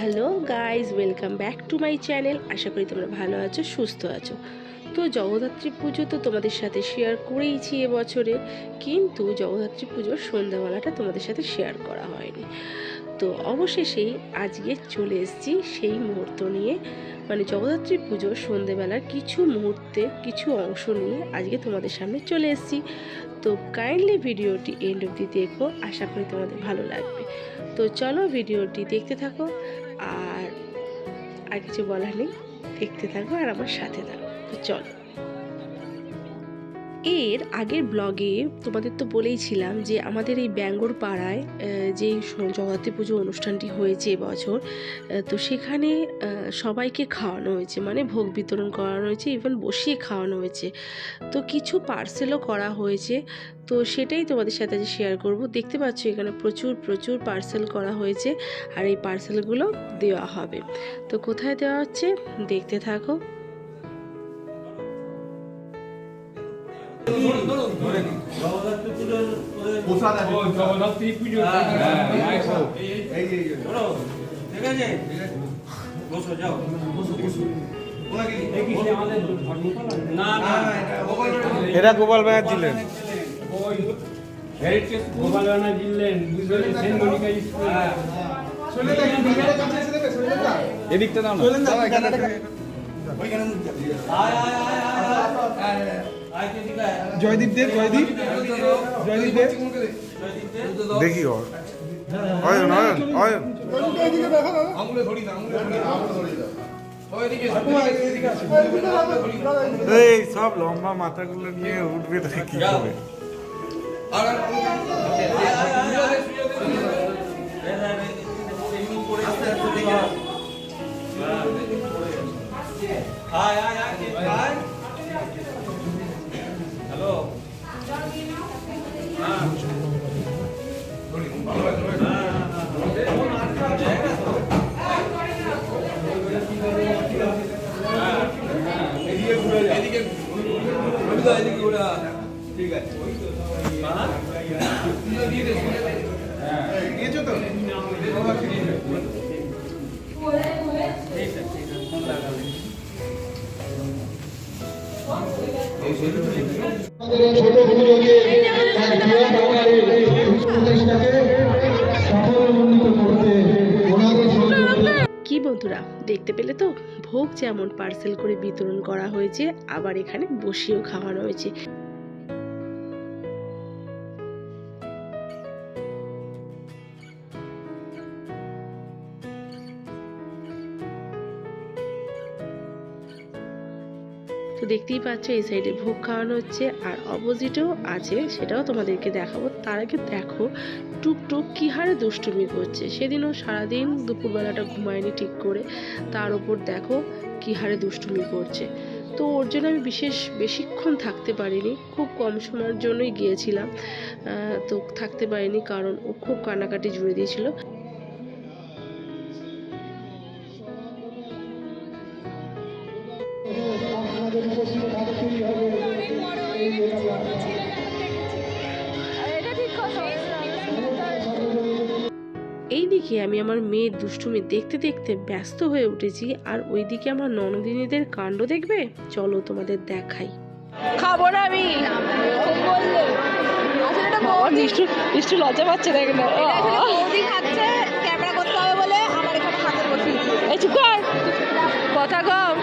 Hello guys welcome back to my channel. আশা করি তোমরা ভালো আছো, সুস্থ আছো। তো জগদ্ধাত্রী পুজো তো তোমাদের সাথে শেয়ার করেইছি এবছরে, কিন্তু জগদ্ধাত্রী পুজোর সন্ধ্যাবেলাটা তোমাদের সাথে শেয়ার করা হয়নি। তো অবশেষেই আজকে চলে এসেছি সেই মুহূর্ত নিয়ে। মানে জগদ্ধাত্রী পুজোর সন্ধেবেলার কিছু মুহূর্তে, কিছু অংশ নিয়ে আজকে তোমাদের সামনে চলে এসেছি। তো কাইন্ডলি ভিডিওটি এন্ড অবধি দেখো, আশা করি তোমাদের ভালো লাগবে। তো চলো ভিডিওটি দেখতে থাকো। আর কিছু বলার নেই। দেখতে থাকো আর আমার সাথে থাকো। তো চলো। এর আগের ব্লগে তোমাদের তো বলেইছিলাম যে আমাদের এই ব্যাঙ্গর পাড়ায় যে স- পুজো অনুষ্ঠানটি হয়েছে এবছর তো সেখানে সবাইকে খাওয়ানো হয়েছে। মানে ভোগ বিতরণ করানো হয়েছে ইভেন বসিয়ে খাওয়ানো হয়েছে। তো কিছু পার্সেলও করা হয়েছে। তো সেটাই তোমাদের সাথে আজ শেয়ার করব। দেখতে পাচ্ছ এখানে প্রচুর প্রচুর পার্সেল করা হয়েছে, আর এই পার্সেলগুলো দেওয়া হবে। তো কোথায় দেওয়া হচ্ছে? দেখতে থাকো। ঠিক আছে বসো যাও ওনাকে দিন। এই কি সে আমাদের ধর্মপাল? না না, না না, এটা গোপাল ভাঁড়। এরা গোপাল ভাইয়ার দিলেন গোপাল রানা জিললেন বুঝলেন সেনমণিকা স্কুল হ্যাঁ। শৈলেন দা, একটু ক্যামেরার কাছে এসে দেবে, শৈলেন দা। এদিকটা দাও না জয়দীপ দে জয়দীপ। জয়দীপ দে। দেখি ওর অয়ন অয়ন অয়ন। এই সব লম্বা মাথাগুলো নিয়ে উঠবে তাহলে কি হবে? আমাদের এই ছোট পুজোকে এক বন্ধুরা, দেখতে পেলে তো? ভোগ যেমন পার্সেল করে বিতরণ করা হয়েছে, আবার এখানে বসিয়েও খাওয়ানো হয়েছে। তো দেখতেই পাচ্ছ, এই সাইডে ভোগ খাওয়ানো হচ্ছে। আর অপোজিটেও আছে, সেটাও তোমাদেরকে দেখাবো। তার আগে দেখো, টুকটুক কী হারে দুষ্টুমি করছে। সেদিনও সারাদিন দুপুরবেলাটা ঘুমায়নি ঠিক করে। তার ওপর দেখো, কী হারে দুষ্টুমি করছে। তো ওর জন্য আমি বিশেষ বেশিক্ষণ থাকতে পারিনি। খুব কম সময়ের জন্যই গিয়েছিলাম। তো থাকতে পারিনি কারণ ও খুব কান্নাকাটি জুড়ে দিয়েছিল। হবে এই এইদিকে আমি আমার মেয়ের দুষ্টুমি দেখতে দেখতে ব্যস্ত হয়ে উঠেছি আর ওইদিকে আমার ননদিনীদের কাণ্ড দেখবে? চলো তোমাদের দেখাই। খাব না আমি। বললে আসলে এটা বৌদি মিষ্টু মিষ্টু লজ্জা পাচ্ছে না। এটা বৌদি খাচ্ছে ক্যামেরা করতে হবে বলে আমার এখানে হাতে বসিয়ে এই চুপ কর। কথা কম।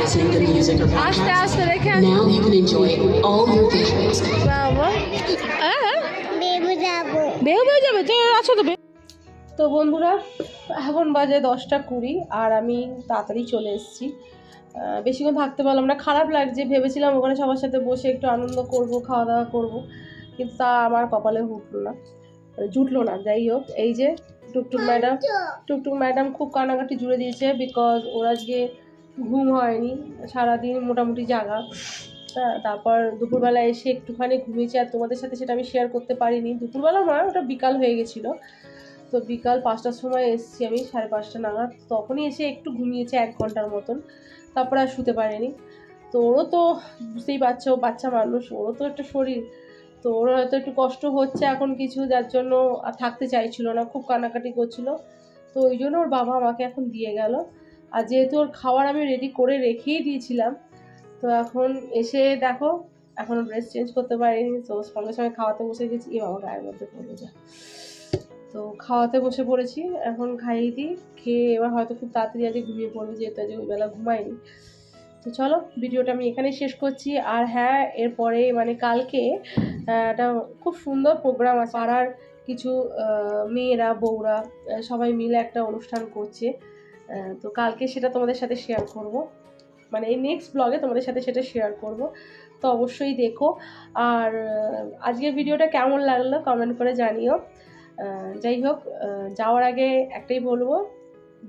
Listening to music or podcasts. আস্তে রেখে Now you can enjoy all your যাবে তো বন্ধুরা এখন বাজে দশটা কুড়ি আর আমি তাড়াতাড়ি চলে এসেছি। বেশিক্ষণ থাকতে পারলাম না। খারাপ লাগছে ভেবেছিলাম ওখানে সবার সাথে বসে একটু আনন্দ করব খাওয়া দাওয়া করব কিন্তু তা আমার কপালে উঠল না। মানে জুটলো না যাই হোক। এই যে টুকটুক ম্যাডাম টুকটুক ম্যাডাম খুব কানাকাটি জুড়ে দিয়েছে বিকজ ওরা আজকে ঘুম হয়নি, সারাদিন মোটামুটি জাগা। তারপর দুপুরবেলা এসে একটুখানি ঘুমিয়েছি, আর তোমাদের সাথে সেটা আমি শেয়ার করতে পারিনি। দুপুরবেলা নয় ওটা বিকাল হয়ে গেছিল। তো বিকাল পাঁচটার সময় এসেছি আমি সাড়ে পাঁচটা নাগাদ। তখনই এসে একটু ঘুমিয়েছে এক ঘণ্টার মতন। তারপরে আর শুতে পারেনি। তো ওরও তো বুঝতেই পারছ বাচ্চা মানুষ, ওরও তো একটা শরীর। তো ওর হয়তো একটু কষ্ট হচ্ছে এখন কিছু, যার জন্য আর থাকতে চাইছিল না, খুব কান্নাকাটি করছিল। তো ওই জন্য ওর বাবা আমাকে এখন দিয়ে গেল। আর যেহেতু ওর খাবার আমি রেডি করে রেখেই দিয়েছিলাম, তো এখন এসে দেখো, এখন ড্রেস চেঞ্জ করতে পারিনি, তো সঙ্গে সঙ্গে খাওয়াতে বসে গেছি। এ বাবা, গায়ের মধ্যে পড়ে যা। তো খাওয়াতে বসে পড়েছি, এখন খাইয়ে দিই, খেয়ে এবার হয়তো খুব তাড়াতাড়ি আজকে ঘুমিয়ে পড়বে, যেহেতু আজকে ওই বেলা ঘুমাইনি তো চলো, ভিডিওটা আমি এখানেই শেষ করছি। আর হ্যাঁ এরপরে মানে কালকে একটা খুব সুন্দর প্রোগ্রাম আছে। পাড়ার কিছু মেয়েরা, বউরা সবাই মিলে একটা অনুষ্ঠান করছে। তো কালকে সেটা তোমাদের সাথে শেয়ার করব। মানে এই নেক্সট ব্লগে তোমাদের সাথে সেটা শেয়ার করব। তো অবশ্যই দেখো। আর আজকের ভিডিওটা কেমন লাগল কমেন্ট করে জানিও। যাই হোক যাওয়ার আগে একটাই বলব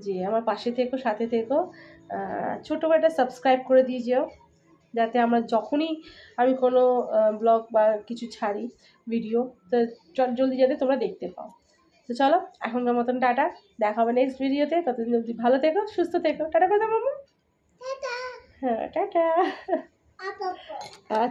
যে আমার পাশে থেকো, সাথে থেকো। ছোটো একটা সাবস্ক্রাইব করে দিয়ে যেও। যাতে আমরা যখনই আমি কোনো ব্লগ বা কিছু ছাড়ি ভিডিও তো জলদি যাতে তোমরা দেখতে পাও। তো চলো এখনকার মতন টাটা। দেখা হবে নেক্সট ভিডিওতে ততদিন অবধি ভালো থেকো সুস্থ থেকো। টাটা কথা মামু। হ্যাঁ টাটা।